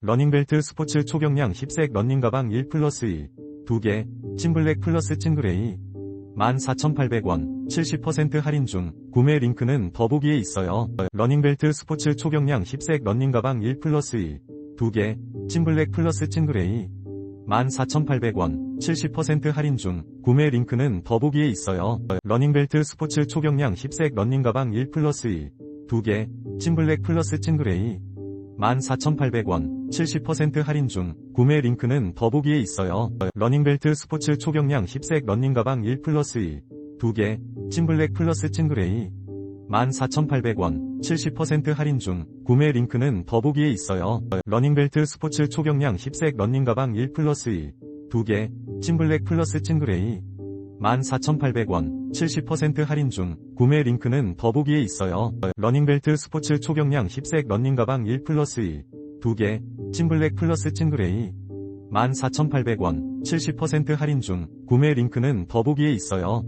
러닝벨트 스포츠 초경량 힙색 러닝 가방 1 플러스 1 2개 찐블랙 플러스 찐그레이 14,800원 70% 할인 중 구매 링크는 더보기에 있어요. 러닝벨트 스포츠 초경량 힙색 러닝 가방 1 플러스 1 2개 찐블랙 플러스 찐그레이 14,800원 70% 할인 중 구매 링크는 더보기에 있어요. 러닝벨트 스포츠 초경량 힙색 러닝 가방 1 플러스 1 2개 찐블랙 플러스 찐그레이 14,800원 70% 할인 중 구매 링크는 더보기에 있어요. 러닝벨트 스포츠 초경량 힙색 러닝 가방 1 플러스 1 2개 찐블랙 플러스 찐그레이 14,800원 70% 할인 중 구매 링크는 더보기에 있어요. 러닝벨트 스포츠 초경량 힙색 러닝 가방 1 플러스 1 2개 찐블랙 플러스 찐그레이 14,800원 70% 할인 중 구매 링크는 더보기에 있어요. 러닝벨트 스포츠 초경량 힙색 러닝 가방 1 플러스 1 2개 찐블랙 플러스 찐그레이 14,800원 70% 할인 중 구매 링크는 더보기에 있어요.